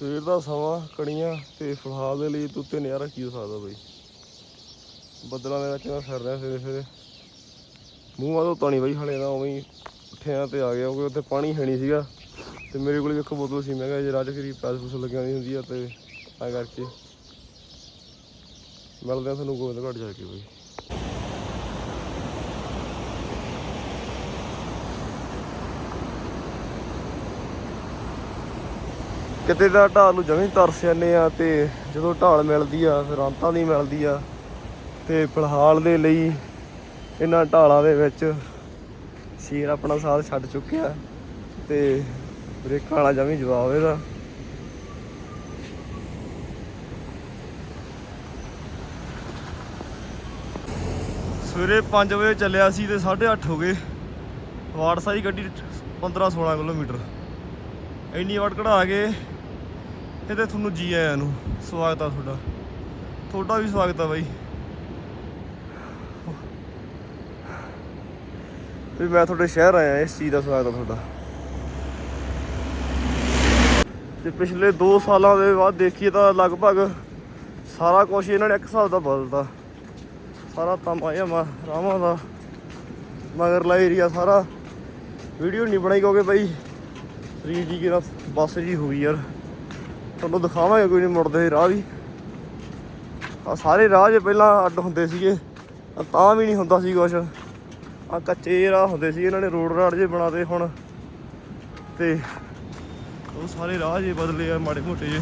ਸਵੇਰ ਦਾ ਸਮਾਂ, ਕਣੀਆਂ ਤੇ ਫਿਲਹਾਲ ਦੇ ਲਈ ਤੂੰ ਤੇ ਨਜ਼ਾਰਾ ਕੀ ਹੋ ਸਕਦਾ ਬਈ? ਬੱਦਲਾਂ ਦੇ ਵਿੱਚ ਮੈਂ ਫਿਰ ਰਿਹਾ ਸਵੇਰੇ ਸਵੇਰੇ। ਮੂੰਹ ਆ ਧੋਤਾ ਨਹੀਂ ਬਈ ਹਲੇ ਦਾ ਉਵੇਂ ਹੀ ਉੱਠਿਆ ਤੇ ਆ ਗਿਆ, ਕਿਉਂਕਿ ਉੱਥੇ ਪਾਣੀ ਹੈ ਨਹੀਂ ਸੀਗਾ। ਤੇ ਮੇਰੇ ਕੋਲ ਇੱਕ ਬੋਤਲ ਸੀ, ਮੈਂ ਕਿਹਾ ਜੇ ਰਾਜ ਕਰੀ ਪੈਸ ਪੂਸ ਲੱਗਿਆ ਨਹੀਂ ਹੁੰਦੀ ਆ ਤੇ ਤਾਂ ਕਰਕੇ। ਮਿਲਦੇ ਆ ਤੁਹਾਨੂੰ ਗੋਬਿੰਦ ਘਾਟ ਜਾ ਕੇ ਬਈ। ਕਿਤੇ ਦਾ ਢਾਲ ਨੂੰ ਜਮੀ ਤਰਸ ਜਾਂਦੇ ਆ ਤੇ ਜਦੋਂ ਢਾਲ ਮਿਲਦੀ ਆ, ਫਿਰ ਅੰਤਾਂ ਦੀ ਮਿਲਦੀ ਆ। ਤੇ ਫਿਲਹਾਲ ਦੇ ਲਈ ਇਹਨਾਂ ਢਾਲਾਂ ਦੇ ਵਿੱਚ ਸ਼ੇਰ ਆਪਣਾ ਸਾਥ ਛੱਡ ਚੁੱਕਿਆ ਤੇ ਬ੍ਰੇਕਾਂ ਵਾਲਾ ਜਮੀ ਜਵਾਬ ਇਹਦਾ। ਸਵੇਰੇ 5 ਵਜੇ ਚੱਲਿਆ ਸੀ ਤੇ 8:30 ਹੋ ਗਏ। ਵਾਟ ਸਾਈ ਗੱਡੀ 15 16 ਕਿਲੋਮੀਟਰ। ਇੰਨੀ ਵਾਟ ਕਢਾ ਕੇ ਇਹਦੇ ਤੁਹਾਨੂੰ ਜੀ ਆਇਆਂ ਨੂੰ। ਸਵਾਗਤ ਆ ਤੁਹਾਡਾ। ਤੁਹਾਡਾ ਵੀ ਸਵਾਗਤ ਆ ਬਾਈ। ਵੀ ਮੈਂ ਤੁਹਾਡੇ ਸ਼ਹਿਰ ਆਇਆ, ਇਸ ਚੀਜ਼ ਦਾ ਸਵਾਗਤ ਆ ਤੁਹਾਡਾ। ਤੇ ਪਿਛਲੇ 2 ਸਾਲਾਂ ਦੇ ਬਾਅਦ ਦੇਖੀਏ ਤਾਂ ਲਗਭਗ ਸਾਰਾ ਕੁਝ ਇਹਨਾਂ ਨੇ ਇੱਕ ਹਿਸਾਬ ਦਾ ਬਦਲਤਾ। ਸਾਰਾ ਤਮਾਯਾ ਰਾਵਾਂ ਦਾ। ਮਗਰਲਾ ਏਰੀਆ ਸਾਰਾ। ਵੀਡੀਓ ਨਹੀਂ ਬਣਾਈ ਕਿਉਂਕਿ ਬਾਈ, ਸਰੀਰ ਜੀ ਕਿਹੜਾ ਬੱਸ ਜੀ ਹੋ ਗਈ ਯਾਰ। ਤੁਹਾਨੂੰ ਦਿਖਾਵਾਂਗੇ, ਕੋਈ ਨਹੀਂ ਮੁੜਦੇ ਰਾਹ ਵੀ। ਆ ਸਾਰੇ ਰਾਹ ਜੇ ਪਹਿਲਾਂ ਅੱਡ ਹੁੰਦੇ ਸੀਗੇ ਤਾਂ ਵੀ ਨਹੀਂ ਹੁੰਦਾ ਸੀ ਕੁਛ। ਆ ਕੱਚੇ ਰਾਹ ਹੁੰਦੇ ਸੀ, ਇਹਨਾਂ ਨੇ ਰੋਡ ਰਾਡ ਜੇ ਬਣਾਦੇ ਹੁਣ। ਤੇ ਉਹ ਸਾਰੇ ਰਾਹ ਜੇ ਬਦਲੇ ਆ, ਮਾੜੇ ਮੋਟੇ ਜੇ।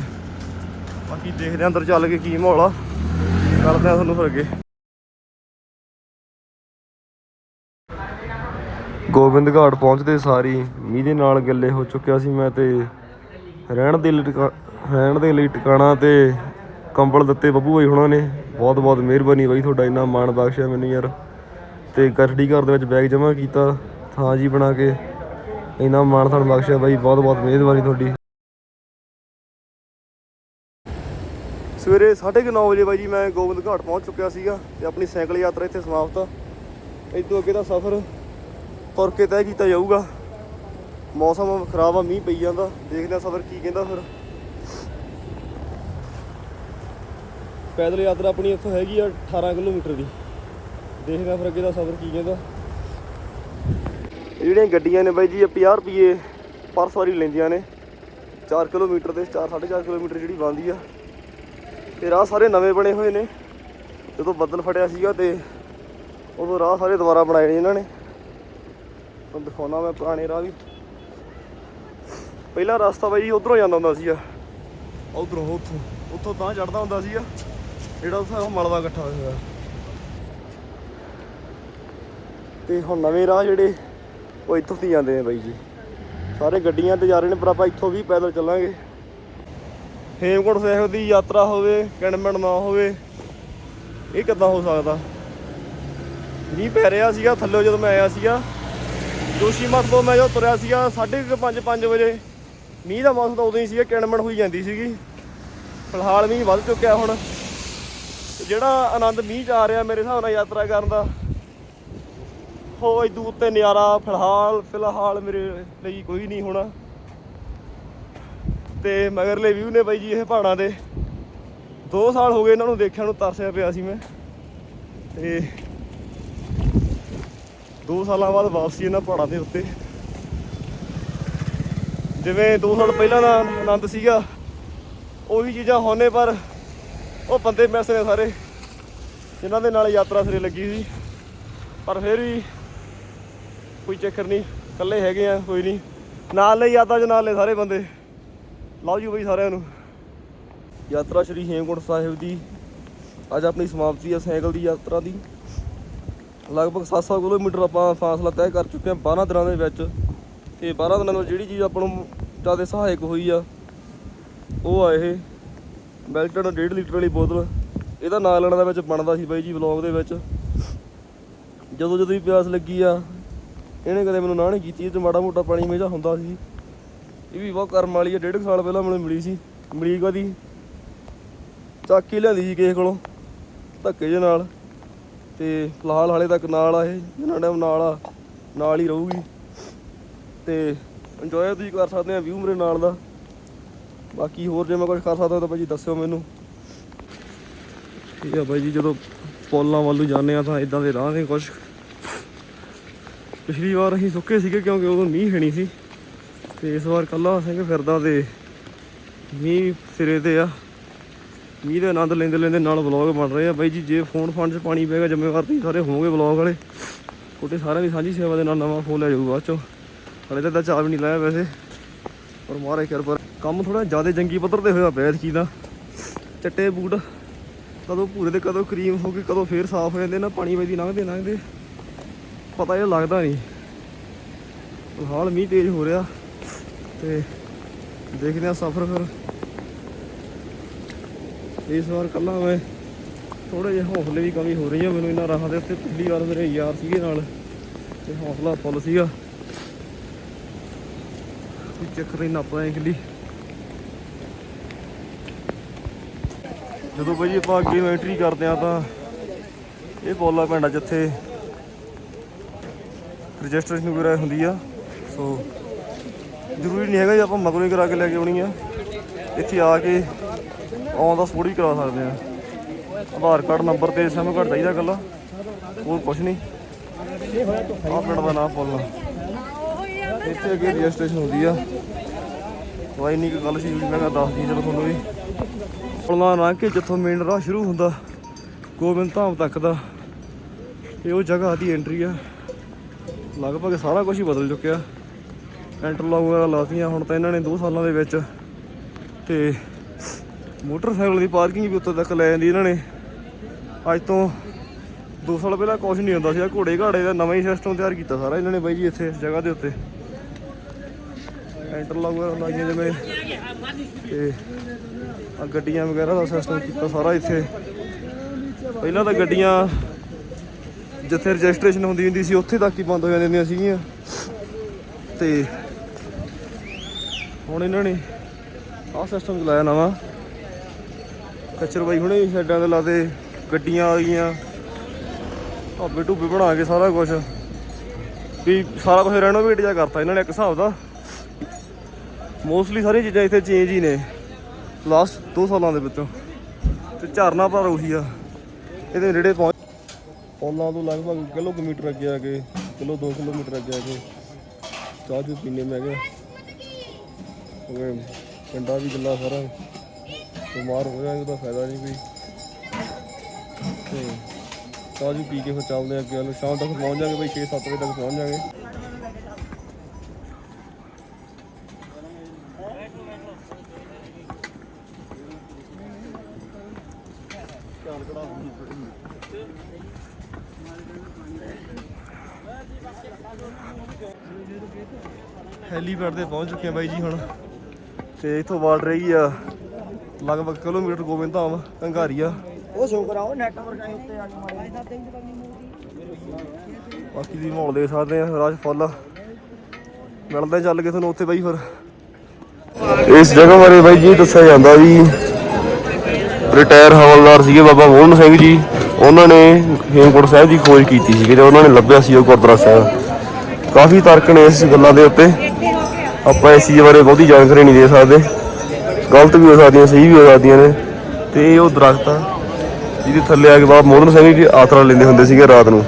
ਬਾਕੀ ਦੇਖਦੇ ਆ ਅੰਦਰ ਚੱਲ ਕੇ ਕੀ ਮਾਹੌਲ ਆ। ਕਰਦੇ ਆ ਤੁਹਾਨੂੰ ਫਿਰ ਅੱਗੇ। ਗੋਬਿੰਦ ਘਾਟ ਪਹੁੰਚਦੇ ਸਾਰੀ। ਮੀਂਹ ਦੇ ਨਾਲ ਗੱਲੇ ਹੋ ਚੁੱਕਿਆ ਸੀ ਮੈਂ ਤੇ ਰਹਿਣ ਦੇ ਰਹਿਣ ਦੇ ਲਈ ਟਿਕਾਣਾ ਤੇ ਕੰਬਲ ਦਿੱਤੇ ਬੱਬੂ ਬਾਈ ਹੁਣਾਂ ਨੇ। ਬਹੁਤ ਬਹੁਤ ਮਿਹਰਬਾਨੀ ਬਾਈ ਤੁਹਾਡਾ, ਇੰਨਾ ਮਾਣ ਬਖਸ਼ਿਆ ਮੈਨੂੰ ਯਾਰ। ਤੇ ਕਰੜੀ ਘਰ ਦੇ ਵਿੱਚ ਬੈਗ ਜਮ੍ਹਾਂ ਕੀਤਾ, ਥਾਂ ਜੀ ਬਣਾ ਕੇ। ਇੰਨਾ ਮਾਣ ਤੁਹਾਨੂੰ ਬਖਸ਼ਿਆ ਬਾਈ, ਬਹੁਤ ਬਹੁਤ ਮਿਹਰਬਾਨੀ ਤੁਹਾਡੀ। ਸਵੇਰੇ 9:30 ਵਜੇ ਬਾਈ ਜੀ ਮੈਂ ਗੋਬਿੰਦ ਘਾਟ ਪਹੁੰਚ ਚੁੱਕਿਆ ਸੀਗਾ ਤੇ ਆਪਣੀ ਸਾਈਕਲ ਯਾਤਰਾ ਇੱਥੇ ਸਮਾਪਤ ਆ। ਇਦੋਂ ਅੱਗੇ ਦਾ ਸਫ਼ਰ ਤੁਰ ਕੇ ਤੈਅ ਕੀਤਾ ਜਾਊਗਾ। ਮੌਸਮ ਖਰਾਬ ਆ, ਮੀਂਹ ਪਈ ਜਾਂਦਾ। ਦੇਖਦੇ ਆ ਸਫ਼ਰ ਕੀ ਕਹਿੰਦਾ ਫਿਰ। ਪੈਦਲ ਯਾਤਰਾ ਆਪਣੀ ਇੱਥੋਂ ਹੈਗੀ ਆ 18 ਕਿਲੋਮੀਟਰ ਦੀ। ਦੇਖਦੇ ਆ ਫਿਰ ਅੱਗੇ ਦਾ ਸਫ਼ਰ ਕੀ ਕਹਿੰਦਾ। ਜਿਹੜੀਆਂ ਗੱਡੀਆਂ ਨੇ ਬਾਈ ਜੀ ਇਹ 50 ਰੁਪਏ ਪਰ ਸਵਾਰੀ ਲੈਂਦੀਆਂ ਨੇ। 4 ਕਿਲੋਮੀਟਰ ਦੇ 4 4.5 ਕਿਲੋਮੀਟਰ ਜਿਹੜੀ ਬਣਦੀ ਆ। ਤੇ ਰਾਹ ਸਾਰੇ ਨਵੇਂ ਬਣੇ ਹੋਏ ਨੇ। ਜਦੋਂ ਬੱਦਲ ਫਟਿਆ ਸੀਗਾ ਤੇ ਉਦੋਂ ਰਾਹ ਸਾਰੇ ਦੁਬਾਰਾ ਬਣਾਏ ਨੇ ਇਹਨਾਂ ਨੇ। ਤੁਹਾਨੂੰ ਦਿਖਾਉਣਾ ਮੈਂ ਪੁਰਾਣੇ ਰਾਹ ਵੀ। ਪਹਿਲਾ ਰਸਤਾ ਬਾਈ ਜੀ ਉਧਰੋਂ ਜਾਂਦਾ ਹੁੰਦਾ ਸੀਗਾ। ਉਧਰੋਂ ਉੱਥੋਂ। ਉੱਥੋਂ ਤਾਂ ਚੜਦਾ ਹੁੰਦਾ ਸੀਗਾ। ਜਿਹੜਾ ਉਹ ਮਲਵਾ ਇਕੱਠਾ ਹੋਇਆ ਤੇ ਹੁਣ ਨਵੇਂ ਰਾਹ ਜਿਹੜੇ, ਉਹ ਇੱਥੋਂ ਦੀ ਜਾਂਦੇ ਨੇ ਬਾਈ ਜੀ। ਸਾਰੇ ਗੱਡੀਆਂ ਤੇ ਜਾ ਰਹੇ ਨੇ, ਪਰ ਆਪਾਂ ਇੱਥੋਂ ਵੀ ਪੈਦਲ ਚੱਲਾਂਗੇ। ਹੇਮਕੁੰਟ ਸਾਹਿਬ ਦੀ ਯਾਤਰਾ ਹੋਵੇ ਕਿਣਮਣ ਨਾ ਹੋਵੇ, ਇਹ ਕਿੱਦਾਂ ਹੋ ਸਕਦਾ? ਮੀਂਹ ਪੈ ਰਿਹਾ ਸੀਗਾ, ਥੱਲੇ ਜਦੋਂ ਮੈਂ ਆਇਆ ਸੀਗਾ। ਜੋਸ਼ੀਮਠ ਤੋਂ ਮੈਂ ਜਦੋਂ ਤੁਰਿਆ ਸੀਗਾ 5:30 5 ਵਜੇ, ਮੀਂਹ ਦਾ ਮੌਸਮ ਤਾਂ ਉਦੋਂ ਹੀ ਸੀਗਾ ਕਿਣਮਣ ਹੋਈ ਜਾਂਦੀ ਸੀਗੀ। ਫਿਲਹਾਲ ਮੀਂਹ ਵੱਧ ਚੁੱਕਿਆ ਹੁਣ। ਜਿਹੜਾ ਆਨੰਦ ਮੀਂਹ ਚ ਆ ਰਿਹਾ ਮੇਰੇ ਹਿਸਾਬ ਨਾਲ ਯਾਤਰਾ ਕਰਨ ਦਾ ਹੋ ਇਦੂ ਉੱਤੇ ਨਜ਼ਾਰਾ ਫਿਲਹਾਲ ਫਿਲਹਾਲ ਮੇਰੇ ਲਈ ਕੋਈ ਨਹੀਂ ਹੋਣਾ। ਤੇ ਮਗਰਲੇ ਵਿਊ ਨੇ ਬਾਈ ਜੀ ਇਹ ਪਹਾੜਾਂ ਦੇ 2 ਸਾਲ ਹੋ ਗਏ ਇਹਨਾਂ ਨੂੰ ਦੇਖਿਆ ਨੂੰ ਤਰਸਿਆ ਪਿਆ ਸੀ ਮੈਂ। ਤੇ 2 ਸਾਲਾਂ ਬਾਅਦ ਵਾਪਸੀ ਇਹਨਾਂ ਪਹਾੜਾਂ ਦੇ ਉੱਤੇ। ਜਿਵੇਂ 2 ਸਾਲ ਪਹਿਲਾਂ ਦਾ ਆਨੰਦ ਸੀਗਾ, ਉਹੀ ਚੀਜ਼ਾਂ ਹੋਣੇ ਪਰ ਉਹ ਬੰਦੇ ਮੈਸ ਨੇ ਸਾਰੇ। ਜਿਨ੍ਹਾਂ ਦੇ ਨਾਲ ਯਾਤਰਾ ਸਿਰੇ ਲੱਗੀ ਸੀ। ਪਰ ਫਿਰ ਵੀ ਕੋਈ ਚੱਕਰ ਨਹੀਂ, ਇਕੱਲੇ ਹੈਗੇ ਆ, ਕੋਈ ਨਹੀਂ। ਨਾਲ ਲਈ ਯਾਤਰਾ ਚ ਨਾਲ ਲੈ ਸਾਰੇ ਬੰਦੇ। ਲਓ ਜੀ ਬਈ ਸਾਰਿਆਂ ਨੂੰ। ਯਾਤਰਾ ਸ਼੍ਰੀ ਹੇਮਕੁੰਟ ਸਾਹਿਬ ਦੀ। ਅੱਜ ਆਪਣੀ ਸਮਾਪਤੀ ਹੈ ਸਾਈਕਲ ਦੀ ਯਾਤਰਾ ਦੀ। ਲਗਭਗ 700 ਕਿਲੋਮੀਟਰ ਆਪਾਂ ਫਾਸਲਾ ਤੈਅ ਕਰ ਚੁੱਕੇ ਹਾਂ 12 ਦਿਨਾਂ ਦੇ ਵਿੱਚ। ਤੇ 12 ਦਿਨਾਂ ਵਿੱਚ ਜਿਹੜੀ ਚੀਜ਼ ਆਪਾਂ ਨੂੰ ਜ਼ਿਆਦਾ ਸਹਾਇਕ ਹੋਈ ਆ, ਉਹ ਆ ਇਹ। ਬੈਲਟਨ 1.5 ਲੀਟਰ ਵਾਲੀ ਬੋਤਲ। ਇਹਦਾ ਨਾਂ ਲੈਣ ਦਾ ਵਿੱਚ ਬਣਦਾ ਸੀ ਬਾਈ ਜੀ ਵਲੌਗ ਦੇ ਵਿੱਚ। ਜਦੋਂ ਜਦੋਂ ਵੀ ਪਿਆਸ ਲੱਗੀ ਆ, ਇਹਨੇ ਕਦੇ ਮੈਨੂੰ ਨਾ ਨਹੀਂ ਕੀਤੀ, ਇਹ 'ਚ ਮਾੜਾ ਮੋਟਾ ਪਾਣੀ ਮੇਜਾ ਹੁੰਦਾ ਸੀ। ਇਹ ਵੀ ਬਹੁਤ ਕਰਮ ਵਾਲੀ ਆ, ਡੇਢ ਕੁ ਸਾਲ ਪਹਿਲਾਂ ਮੈਨੂੰ ਮਿਲੀ ਸੀ, ਮਿਲੀ ਕਦੀ। ਚੱਕ ਲਿਆਂਦੀ ਸੀ ਕਿਸੇ ਕੋਲੋਂ, ਧੱਕੇ ਜੇ ਨਾਲ। ਤੇ ਫਿਲਹਾਲ ਹਾਲੇ ਤੱਕ ਨਾਲ ਆ ਇਹ, ਜਿੰਨਾ ਟਾਈਮ ਨਾਲ ਆ, ਨਾਲ ਹੀ ਰਹੂਗੀ। ਤੇ ਇੰਜੋਏ ਤੁਸੀਂ ਕਰ ਸਕਦੇ ਆ ਵਿਊ ਮੇਰੇ ਨਾਲ ਦਾ। ਬਾਕੀ ਹੋਰ ਜੇ ਮੈਂ ਕੁਝ ਕਰ ਸਕਦਾ ਤਾਂ ਭਾਈ ਜੀ ਦੱਸਿਓ ਮੈਨੂੰ। ਠੀਕ ਆ ਬਾਈ ਜੀ, ਜਦੋਂ ਪੋਲਾਂ ਵੱਲੋਂ ਜਾਂਦੇ ਆ ਤਾਂ ਇਦਾਂ ਦੇ ਰਾਹ ਨੇ ਕੁਝ ਪਿਛਲੀ ਵਾਰ ਅਸੀਂ ਸੁੱਕੇ ਸੀਗੇ ਕਿਉਂਕਿ ਉਦੋਂ ਮੀਂਹ ਹੈ ਨਹੀਂ ਸੀ। ਤੇ ਇਸ ਵਾਰ ਕੱਲਾ ਸਿੰਘ ਫਿਰਦਾ ਤੇ ਮੀਂਹ ਸਿਰੇ ਤੇ ਆ। ਮੀਂਹ ਦਾ ਆਨੰਦ ਲੈਂਦੇ ਲੈਂਦੇ ਨਾਲ ਵਲੌਗ ਬਣ ਰਹੇ ਆ। ਬਾਈ ਜੀ, ਜੇ ਫੋਨ ਫਾਨ 'ਚ ਪਾਣੀ ਪਏਗਾ, ਜ਼ਿੰਮੇਵਾਰ ਤੁਸੀਂ ਸਾਰੇ ਹੋਵੋਗੇ ਵਲੌਗ ਵਾਲੇ। ਤੁਹਾਡੇ ਸਾਰਿਆਂ ਦੀ ਸਾਂਝੀ ਸੇਵਾ ਦੇ ਨਾਲ ਨਵਾਂ ਫੋਨ ਲੈ ਜਾਊਗਾ ਬਾਅਦ ਚੋਂ। ਹਲੇ ਤਾਂ ਇਹਦਾ ਚਾਹ ਵੀ ਨਹੀਂ ਲਾਇਆ ਵੈਸੇ। ਪਰ ਮਾਰੇ ਕਰ ਪਰ ਕੰਮ ਥੋੜਾ ਜ਼ਿਆਦਾ ਜੰਗੀ ਪੱਧਰ ਤੇ ਹੋਇਆ ਪਿਆ ਕੀ ਦਾ। ਚੱਟੇ ਬੂਟ ਕਦੋਂ ਭੂਰੇ ਤੇ ਕਦੋਂ ਕਰੀਮ ਹੋ ਗਈ, ਕਦੋਂ ਫੇਰ ਸਾਫ਼ ਹੋ ਜਾਂਦੇ, ਨਾ ਪਾਣੀ ਵਜਦੀ ਲੰਘਦੇ ਲੰਘਦੇ। ਪਤਾ ਇਹ ਲੱਗਦਾ ਨਹੀਂ। ਫਿਲਹਾਲ ਮੀਂਹ ਤੇਜ਼ ਹੋ ਰਿਹਾ। ਤੇ ਦੇਖਦੇ ਆ ਸਫ਼ਰ ਫਿਰ। ਇਸ ਵਾਰ ਕੱਲਾ ਮੈਂ ਥੋੜੇ ਜਿਹੇ ਹੌਸਲੇ ਦੀ ਕਮੀ ਹੋ ਰਹੀ ਆ। ਮੈਨੂੰ ਇਹਨਾਂ ਰਾਹਾਂ ਦੇ ਉੱਤੇ ਪਿਛਲੀ ਵਾਰ ਮੇਰੇ ਯਾਰ ਸੀਗੇ ਨਾਲ। ਤੇ ਹੌਸਲਾ ਫੁੱਲ ਸੀਗਾ। ਚੱਕਰ ਹੀ ਨੱਪ ਆਏ ਕਿਲੀ ਜਦੋਂ ਬਾਈ ਆਪਾਂ ਅੱਗੇ ਐਂਟਰੀ ਕਰਦੇ ਆ ਤਾਂ ਇਹ ਪੋਲਾ ਪਿੰਡ ਜਿੱਥੇ ਰਜਿਸਟ੍ਰੇਸ਼ਨ ਵਗੈਰਾ ਹੁੰਦੀ ਆ। ਸੋ ਜ਼ਰੂਰੀ ਨਹੀਂ ਹੈਗਾ ਜੀ ਆਪਾਂ ਮਗਰੋਂ ਹੀ ਕਰਾ ਕੇ ਲੈ ਕੇ ਆਉਣੀ ਆ। ਇੱਥੇ ਆ ਕੇ ਆਉਣ ਦਾ ਸਪੋਰਟ ਵੀ ਕਰਾ ਸਕਦੇ ਆ। ਆਧਾਰ ਕਾਰਡ, ਨੰਬਰ ਤੇ ਸਿਮ ਕਾਰਡ ਚਾਹੀਦਾ ਇਕੱਲਾ। ਹੋਰ ਕੁਝ ਨਹੀਂ। ਆਹ ਪਿੰਡ ਦਾ ਨਾਮ ਬੋਲਣਾ। ਇੱਥੇ ਅੱਗੇ ਰਜਿਸਟ੍ਰੇਸ਼ਨ ਹੁੰਦੀ ਆ। ਵਾਈ ਨਹੀਂ ਕਿ ਗੱਲ ਸੀ, ਮੈਂ ਕਿਹਾ ਦੱਸ ਦੀ ਚਲੋ ਤੁਹਾਨੂੰ ਵੀ। ਪੁਲਣਾ ਨਾ ਕੇ ਜਿੱਥੋਂ ਮੇਨ ਰਾਹ ਸ਼ੁਰੂ ਹੁੰਦਾ, ਗੋਬਿੰਦ ਧਾਮ ਤੱਕ ਦਾ। ਇਹ ਉਹ ਜਗ੍ਹਾ ਦੀ ਐਂਟਰੀ ਆ। ਲਗਭਗ ਸਾਰਾ ਕੁਝ ਹੀ ਬਦਲ ਚੁੱਕਿਆ। ਇੰਟਰਲੌਕ ਵਗੈਰਾ ਲਾਤੀਆਂ, ਹੁਣ ਤਾਂ ਇਹਨਾਂ ਨੇ 2 ਸਾਲਾਂ ਦੇ ਵਿੱਚ। ਤੇ ਮੋਟਰਸਾਈਕਲ ਦੀ ਪਾਰਕਿੰਗ ਵੀ ਉੱਤੇ ਤੱਕ ਲੈ ਜਾਂਦੀ ਇਹਨਾਂ ਨੇ। ਅੱਜ ਤੋਂ 2 ਸਾਲ ਪਹਿਲਾਂ ਕੁਝ ਨਹੀਂ ਹੁੰਦਾ ਸੀ। ਘੋੜੇ ਘਾੜੇ ਦਾ ਨਵਾਂ ਹੀ ਸਿਸਟਮ ਤਿਆਰ ਕੀਤਾ ਸਾਰਾ ਇਹਨਾਂ ਨੇ ਬਾਈ ਜੀ ਇੱਥੇ, ਇਸ ਜਗ੍ਹਾ ਦੇ ਉੱਤੇ। ਇੰਟਰਲੌਕ ਵਗੈਰਾ ਲਾਈਆਂ ਜਿਵੇਂ ਤੇ ਆ ਗੱਡੀਆਂ ਵਗੈਰਾ ਦਾ ਸਿਸਟਮ ਕੀਤਾ ਸਾਰਾ ਇੱਥੇ। ਪਹਿਲਾਂ ਤਾਂ ਗੱਡੀਆਂ ਜਿੱਥੇ ਰਜਿਸਟ੍ਰੇਸ਼ਨ ਹੁੰਦੀ ਹੁੰਦੀ ਸੀ, ਉੱਥੇ ਤੱਕ ਹੀ ਬੰਦ ਹੋ ਜਾਂਦੀਆਂ ਸੀਗੀਆਂ। ਤੇ ਹੁਣ ਇਹਨਾਂ ਨੇ ਆਹ ਸਿਸਟਮ ਚਲਾਇਆ ਨਵਾਂ। ਕੱਚਰ ਬਾਈ ਹੁਣੇ ਛੱਡਾਂ ਦੇ ਲਾਤੇ, ਗੱਡੀਆਂ ਆ ਗਈਆਂ। ਢਾਬੇ ਢੂਬੇ ਬਣਾ ਕੇ ਸਾਰਾ ਕੁਝ ਵੀ ਸਾਰਾ ਕੁਝ ਰੈਨੋਵੇਟ ਜਿਹਾ ਕਰਤਾ ਇਹਨਾਂ ਨੇ ਇੱਕ ਹਿਸਾਬ ਦਾ। ਮੋਸਟਲੀ ਸਾਰੀਆਂ ਚੀਜ਼ਾਂ ਇੱਥੇ ਚੇਂਜ ਹੀ ਨੇ। ਲਾਸਟ 2 ਸਾਲਾਂ ਦੇ ਵਿੱਚੋਂ। ਤੇ ਝਰਨਾ ਪਰ ਉਹੀ ਆ। ਇਹਦੇ ਨੇੜੇ ਪਹੁੰਚ ਪੌਲਾਂ ਤੋਂ ਲਗਭਗ ਕਿਲੋਮੀਟਰ ਅੱਗੇ ਆ ਕੇ, ਕਿਲੋ 2 ਕਿਲੋਮੀਟਰ ਅੱਗੇ ਆ ਕੇ ਚਾਹ ਚੂਹ ਪੀਣੇ ਮੈਂ ਕਿਹਾ। ਉਹ ਪਿੰਡਾ ਵੀ ਗੱਲਾਂ ਸਾਰਾ। ਬਿਮਾਰ ਹੋ ਜਾਏਗਾ ਉਹਦਾ ਫਾਇਦਾ ਨਹੀਂ ਕੋਈ। ਤੇ ਚਾਹ ਚੂਹ ਪੀ ਕੇ ਫਿਰ ਚੱਲਦੇ ਆ ਅੱਗੇ ਵੱਲ। ਸ਼ਾਮ ਤੱਕ ਪਹੁੰਚ ਜਾਾਂਗੇ ਬਈ 6-7 ਵਜੇ ਤੱਕ ਪਹੁੰਚ ਜਾਾਂਗੇ। ਹੈਲੀਪੈਡ ਤੇ ਪਹੁੰਚ ਚੁੱਕੇ ਆ ਬਾਈ ਜੀ ਹੁਣ। ਤੇ ਇੱਥੋਂ ਵਾਟ ਰਹੀ ਆ ਲਗਭਗ ਕਿਲੋਮੀਟਰ ਗੋਬਿੰਦ ਧਾਮ ਉਹ ਸ਼ੋ ਕਰਾਓ ਨੈਟਵਰਕ ਆਏ ਉੱਤੇ ਆ ਕੇ ਮਾਰੇ ਬਾਕੀ ਦੀ ਮਾਹੌਲ ਦੇਖ ਸਕਦੇ ਆ ਰਾਜ ਫੁੱਲ ਮਿਲਦੇ ਚੱਲ ਕੇ ਤੁਹਾਨੂੰ ਉੱਥੇ ਬਾਈ ਫਿਰ ਇਸ ਜਗ੍ਹਾ ਬਾਰੇ ਬਾਈ ਜੀ ਦੱਸਿਆ ਜਾਂਦਾ ਵੀ ਰਿਟਾਇਰ ਹਵਲਦਾਰ ਸੀਗੇ ਬਾਬਾ ਮੋਹਨ ਸਿੰਘ ਜੀ। ਉਹਨਾਂ ਨੇ ਹੇਮਕੋਟ ਸਾਹਿਬ ਦੀ ਖੋਜ ਕੀਤੀ ਸੀ ਤੇ ਉਹਨਾਂ ਨੇ ਲੱਭਿਆ ਸੀ ਉਹ ਗੁਰਦੁਆਰਾ ਸਾਹਿਬ। ਕਾਫੀ ਤਰਕ ਨੇ ਇਸ ਗੱਲਾਂ ਦੇ ਉੱਤੇ। ਆਪਾਂ ਇਸ ਚੀਜ਼ ਬਾਰੇ ਬਹੁਤੀ ਜਾਣਕਾਰੀ ਨਹੀਂ ਦੇ ਸਕਦੇ। ਗਲਤ ਵੀ ਹੋ ਸਕਦੀਆਂ, ਸਹੀ ਵੀ ਹੋ ਸਕਦੀਆਂ ਨੇ। ਤੇ ਇਹ ਉਹ ਦਰਖਤ ਆ, ਜਿਹਦੇ ਥੱਲੇ ਆ ਕੇ ਬਾਬਾ ਮੋਹਨ ਸਿੰਘ ਜੀ ਆਸਰਾ ਲੈਂਦੇ ਹੁੰਦੇ ਸੀਗੇ ਰਾਤ ਨੂੰ।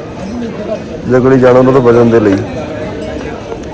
ਜਗਲੀ ਜਾਣਾ ਉਹਨਾਂ ਤੋਂ ਬਚਣ ਦੇ ਲਈ।